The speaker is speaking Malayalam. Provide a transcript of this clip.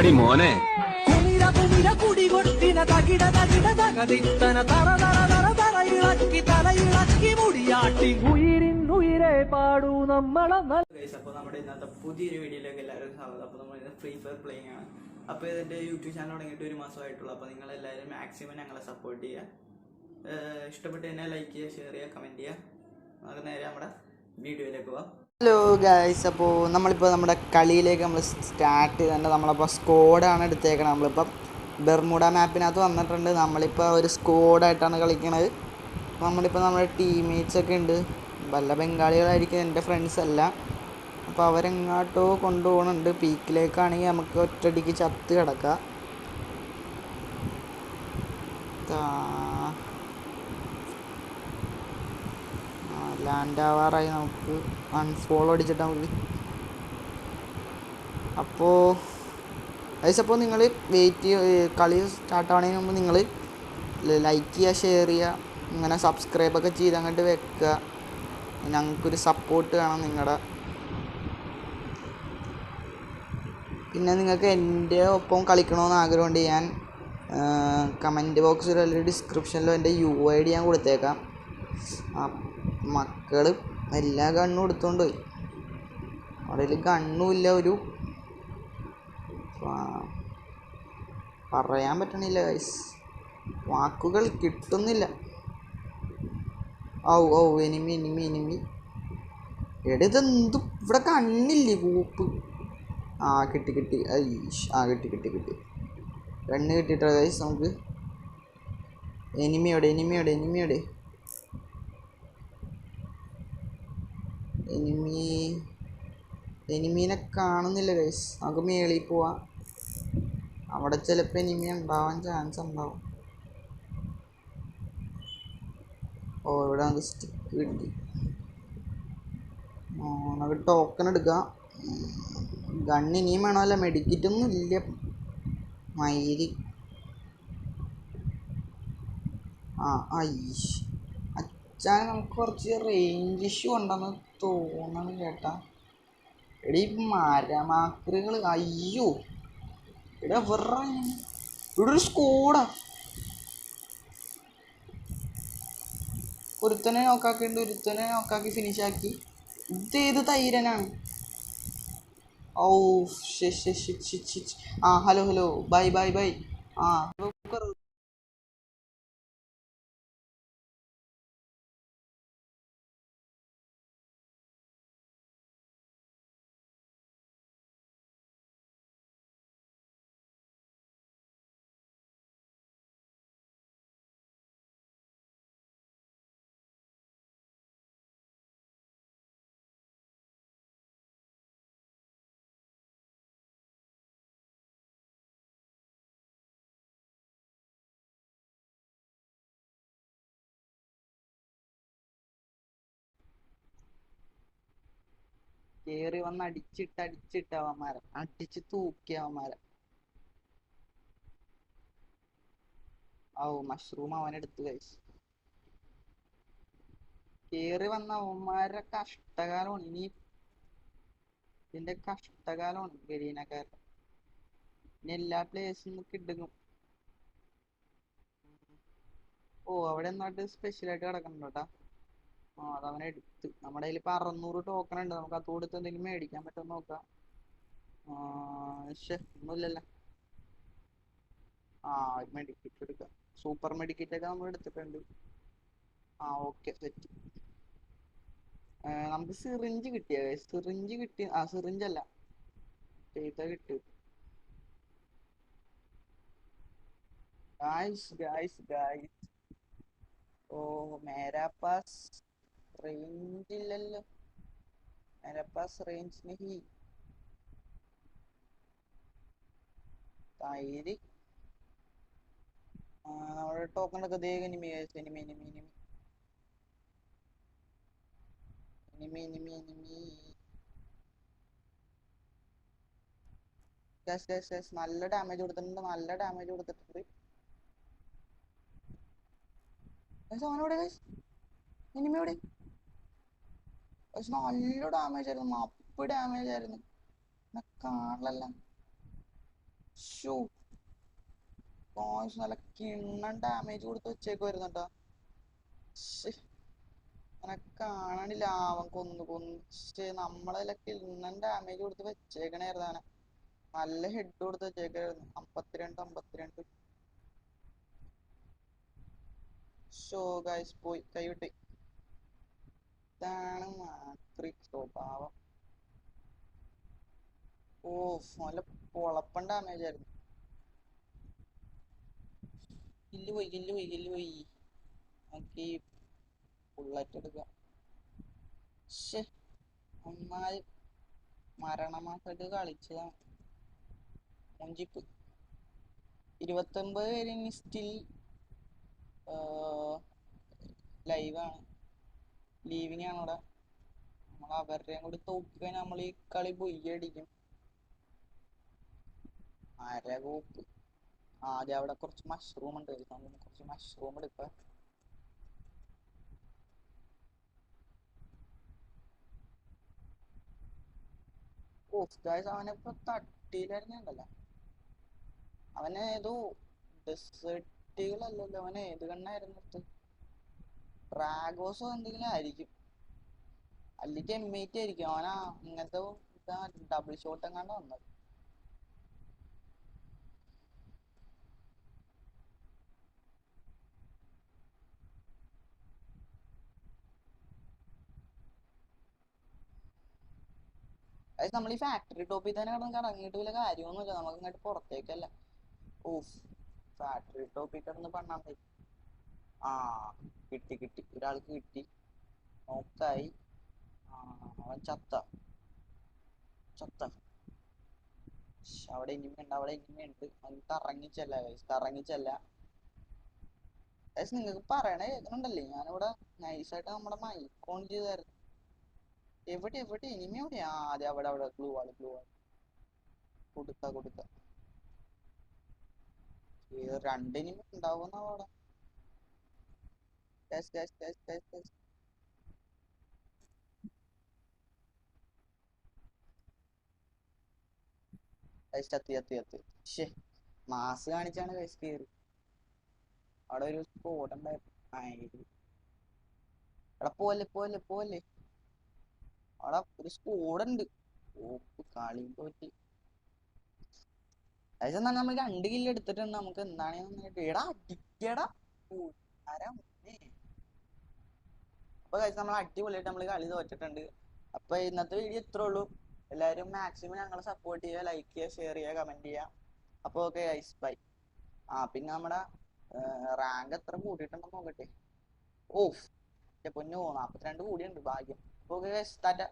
എന്താടി മോനെ. കുമിര കുമിര കുടികൊട്ടിന തകിട തകിട തകതിത്തന തറ തറ തറ തറ ഇളക്കി തല ഇളക്കി മുടിയാട്ടി. ഉയിരിൻ ഉയിരെ പാടൂ നമ്മളെ അപ്പോൾ നമ്മുടെ ഇന്നത്തെ പുതിയൊരു വീഡിയോയിലേക്ക് എല്ലാവരും സ്വാഗതം. അപ്പോൾ നമ്മൾ ഇന്ന് ഫ്രീ ഫയർ പ്ലേയിങ് ആണ്. അപ്പോൾ ഇതിന്റെ യൂട്യൂബ് ചാനൽ തുടങ്ങിയിട്ട് ഒരു മാസമായിട്ടുള്ളൂ അപ്പോൾ നിങ്ങൾ എല്ലാവരും മാക്സിമം ഞങ്ങളെ സപ്പോർട്ട് ചെയ്യുക. ഇഷ്ടപ്പെട്ട് തന്നെ ലൈക്ക് ചെയ്യുക ഷെയർ ചെയ്യുക കമന്റ് ചെയ്യുക. നമുക്ക് നേരെ നമ്മുടെ വീഡിയോയിലേക്ക് പോവാം. ഹലോ ഗായ്സ് അപ്പോൾ നമ്മളിപ്പോൾ നമ്മുടെ കളിയിലേക്ക് നമ്മൾ സ്റ്റാർട്ട് ചെയ്തിട്ടുണ്ട്. നമ്മളപ്പോൾ സ്കോഡാണ് എടുത്തേക്കണത്. നമ്മളിപ്പം ബെർമുഡ മാപ്പിനകത്ത് വന്നിട്ടുണ്ട്. നമ്മളിപ്പോൾ ഒരു സ്കോഡായിട്ടാണ് കളിക്കണത്. നമ്മളിപ്പോൾ നമ്മുടെ ടീംമേറ്റ്സ് ഒക്കെ ഉണ്ട്. വല്ല ബംഗാളികളായിരിക്കും എന്റെ ഫ്രണ്ട്സ് അല്ല അപ്പോൾ അവരെങ്ങോട്ടോ കൊണ്ടുപോകുന്നുണ്ട്. പീക്കിലേക്കാണെങ്കിൽ നമുക്ക് ഒറ്റടിക്ക് ചത്ത് കിടക്കാം. ലാൻഡ് ആവാറായി നമുക്ക് അൺഫോളോ അടിച്ചിട്ടാൽ മതി. അപ്പോൾ ഗൈസ് അപ്പോൾ നിങ്ങൾ വെയിറ്റ് കളി സ്റ്റാർട്ട് ആവുന്നതിന് മുമ്പ് നിങ്ങൾ ലൈക്ക് ചെയ്യുക ഷെയർ ചെയ്യുക ഇങ്ങനെ സബ്സ്ക്രൈബൊക്കെ ചെയ്ത് അങ്ങോട്ട് വെക്കുക ഞങ്ങൾക്കൊരു സപ്പോർട്ട് വേണം നിങ്ങളുടെ പിന്നെ നിങ്ങൾക്ക് എന്റെ ഒപ്പം കളിക്കണമെന്ന് ആഗ്രഹമുണ്ട് ഞാൻ കമന്റ് ബോക്സിലോ അല്ലെങ്കിൽ ഡിസ്ക്രിപ്ഷനിലോ എന്റെ യു ഐ ഡി ഞാൻ കൊടുത്തേക്കാം. മക്കൾ എല്ലാ ഗണ്ണും എടുത്തോണ്ട് പോയി. അവിടെ ഗണ്ണും ഇല്ല ഒരു പറയാൻ പറ്റണില്ല ഗൈസ് വാക്കുകൾ കിട്ടുന്നില്ല. ഔ ഔ എനിമി എനിമി എനിമി. എടാ ഇതെന്ത്? ഇവിടെ കണ്ണില്ലേ കൂപ്പ്. ആ കിട്ടി കിട്ടി. ഐഷ് ആ കിട്ടി കിട്ടി കിട്ടി. കണ്ണ് കിട്ടിയിട്ടോ ഗൈസ് നമുക്ക്? എനിമിയോടെ എനിമിയോടെ എനിമിയോടെ. എനിമി എനിമീനെ കാണുന്നില്ല ഗൈസ് നമുക്ക് മേളിൽ പോവാം അവിടെ ചിലപ്പോൾ എനിമി ഉണ്ടാവാൻ ചാൻസ് ഉണ്ടാവും. ഓ ഇവിടെ നമുക്ക് സ്റ്റിക്ക് കിട്ടി. നമുക്ക് ടോക്കൺ എടുക്കാം. ഗണ്ണ് ഇനിയും വേണമല്ല. മെഡിക്കിറ്റൊന്നും ഇല്ല. മയിരി. ആ ഐ അച്ഛാൻ നമുക്ക് കുറച്ച് റേഞ്ച് ഇഷ്യൂ ഉണ്ടെന്ന് തോന്നണം ചേട്ടാ. എടീ മരമാക്രികൾ അയ്യോ. എടാ വെറ. ഇവിടെ ഒരു സ്കോഡാ ഒരുത്തനെ നോക്കാക്കിണ്ട് ഒരുത്തനെ നോക്കാക്കി ഫിനിഷാക്കി ഇതേത് തൈരനാണ്? ഓ ഷെ ഷെ ഷെ ഷെ ഷെ ഷെ. ആ hello hello. Bye bye bye. ആ. കേറി വന്ന് അടിച്ചിട്ട് അടിച്ചിട്ട് അവന്മാരെ. അടിച്ച് തൂക്കി അവന്മാരെ. ഓ മഷ്റൂം അവനെടുത്ത് കഴിച്ചു കേറി വന്ന അവന്മാരെ കഷ്ടകാലമാണ്. ഇനി ഇതിന്റെ കഷ്ടകാലമാണ് ഗരീനക്കാരുടെ. ഇനി എല്ലാ പ്ലേസും കിടക്കും ഓ അവിടെ എന്നിട്ട് സ്പെഷ്യലായിട്ട് കേട്ടാ ആ അതവനെ എടുത്ത്. നമ്മുടെ കയ്യിൽ ഇപ്പൊ അറുന്നൂറ് ടോക്കൺ ഉണ്ട്. നമുക്ക് അത് കൊടുത്ത് എന്തെങ്കിലും മേടിക്കാൻ പറ്റുമോ നോക്കാം. ഒന്നുമില്ലല്ലോ ആ മെഡിക്കറ്റ് എടുക്കാം. സൂപ്പർ മെഡിക്കറ്റ് ഒക്കെ നമ്മൾ എടുത്തിട്ടുണ്ട്. ആ ഓക്കെ സെറ്റ് നമുക്ക് സിറിഞ്ച് കിട്ടിയ സിറിഞ്ച് കിട്ടി. ആ സിറിഞ്ച് അല്ല. ചെയ്ത കിട്ടി. ഗായ്സ് ഗായ്സ് ഗായ്സ് ഓ മേരാ പാസ് റേഞ്ച് ഇല്ലല്ലോ റേഞ്ച് നഹി. തൈര്. ആ നമ്മുടെ ടോക്കൺ ഒക്കെ ദേ enemy enemy enemy enemy enemy enemy enemy yes yes നല്ല ഡാമേജ് കൊടുത്തിട്ടുണ്ട് നല്ല ഡാമേജ് കൊടുത്തിട്ടുണ്ട്. ഗൈസ് അവനോടെ ഗൈസ് എനിമി എവിടെ ഗൈസ് നല്ല ഡാമേജ് ആയിരുന്നു. മപ്പ് ഡാമേജ് ആയിരുന്നു. കാണലല്ല. ഷൂ നല്ല കിണ്ണം ഡാമേജ് കൊടുത്ത് വെച്ചേക്ക് വരുന്നുണ്ടോ. അങ്ങനെ കാണാനില്ല. അവൻ കൊന്നു കൊന്നു. പക്ഷേ നമ്മളതിലെ കിണ്ണം ഡാമേജ് കൊടുത്ത് വെച്ചേക്കണായിരുന്നു അവനെ. നല്ല ഹെഡ് കൊടുത്ത് വെച്ചേക്കായിരുന്നു അമ്പത്തിരണ്ട് അമ്പത്തിരണ്ട്. ഷോ ഗൈസ് പോയി. കൈവിട്ട് ഇതാണ് മാത്രി സ്വഭാവം ഓ നല്ല പൊളപ്പൻ ഡാമേജ് ആയിരുന്നു കില്ല് പോയി കില്ല് പോയി കില്ല് പോയി. നമുക്ക് ഈ ബുള്ളറ്റ് എടുക്കാം. ശ്ശേ ഒന്നായി മരണമാക്കിട്ട് കളിച്ചതാണ് മുഞ്ചിപ്പ്. ഇരുപത്തൊമ്പത് പേര് ഇനി സ്റ്റിൽ ലൈവാണ് ലീവിങ് ആണ് ഇവിടെ നമ്മൾ അവരുടെയും കൂടി കഴിഞ്ഞാൽ നമ്മൾ ഈ കളി പൊയ്യടിക്കും. അരകൂപ്പ് ആദ്യം അവിടെ കുറച്ച് മഷ്റൂം ഉണ്ട്. കുറച്ച് മഷ്റൂം എടുക്കാം അവനെ ഇപ്പൊ തട്ടിയിലായിരുന്നല്ലോ അവന് ഏതോ ഡെസേർട്ടുകളല്ലല്ലോ അവന് ഏത് കണ്ണായിരുന്നു ഡ്രാഗോസോ എന്തെങ്കിലും ആയിരിക്കും. അല്ലെങ്കിൽ എം എയ്റ്റ് ആയിരിക്കും. അവനാ ഇങ്ങനത്തെ ഡബിൾ ഷോട്ട് എങ്ങാണ്ട് വന്നത്. അത് നമ്മൾ ഈ ഫാക്ടറി ടോപ്പിൽ തന്നെ കിടന്ന് കറങ്ങിയിട്ട് വല്ല കാര്യമൊന്നുമില്ല. നമുക്ക് ഇങ്ങോട്ട് പുറത്തേക്കല്ല. ഓഫ് ഫാക്ടറി ടോപ്പിൽ കിടന്ന് പണ്ണാൻ ആ. കിട്ടി കിട്ടി. ഒരാൾക്ക് കിട്ടി. നോക്കായി അവൻ ചത്ത. ചത്ത. അവിടെ ഇനിമയുണ്ട് അവിടെ ഇനിമയുണ്ട് അവൻ കറങ്ങിച്ചല്ല guys, കറങ്ങിച്ചല്ല. ഗൈസ് നിങ്ങൾക്ക് പറയണേ കേൾക്കുന്നുണ്ടല്ലേ ഞാനിവിടെ നൈസായിട്ട് നമ്മുടെ മൈക്ക് ഓൺ ചെയ്തായിരുന്നു. എവിടെ എവിടെ? ഇനിമ എവിടെയാ? അതെ അവിടെ അവിടെ. ഗ്ലൂ വാൾ ഗ്ലൂ വാൾ കൊടുക്ക കൊടുക്ക. രണ്ട് ഇനിമ ഉണ്ടാവുന്ന അവിടെ Guys, guys, guys, guys, guys. Guys, ചത്തി ചത്തി ചത്തി ശ്ശേ മാസ് കാണിച്ചാണ് ഗൈസ് കയറി അവിടെ ഒരു സ്പോട്ട് ഉണ്ടായിരുന്നു. എടാ പോലെ പോലെ പോലെ അവിടെ ഒരു സ്കോഡ് ഉണ്ട്. ഓപ്പ് കളി ഗൈസ് അതായത് നമ്മൾ രണ്ട് കില്ല് എടുത്തിട്ടുണ്ട്. നമുക്ക് എന്താണ് എടാ അടിക്കടാ. ആരാ മോനെ? അപ്പൊ കഴിച്ച് നമ്മൾ അടിപൊളിയായിട്ട് നമ്മൾ കളി തോറ്റിട്ടുണ്ട്. അപ്പൊ ഇന്നത്തെ വീഡിയോ ഇത്രേ ഉള്ളൂ. എല്ലാവരും മാക്സിമം ഞങ്ങളെ സപ്പോർട്ട് ചെയ്യുക ലൈക്ക് ചെയ്യുക ഷെയർ ചെയ്യുക കമന്റ് ചെയ്യുക. അപ്പോൾ ഓക്കെ ഐസ് ബൈ ആ പിന്നെ നമ്മുടെ റാങ്ക് എത്ര കൂടിയിട്ടുണ്ടെന്ന് നോക്കട്ടെ. ഓഫ് പൊന്നു നാപ്പത്തിരണ്ട് കൂടിയുണ്ട് ഭാഗ്യം. Okay guys Tata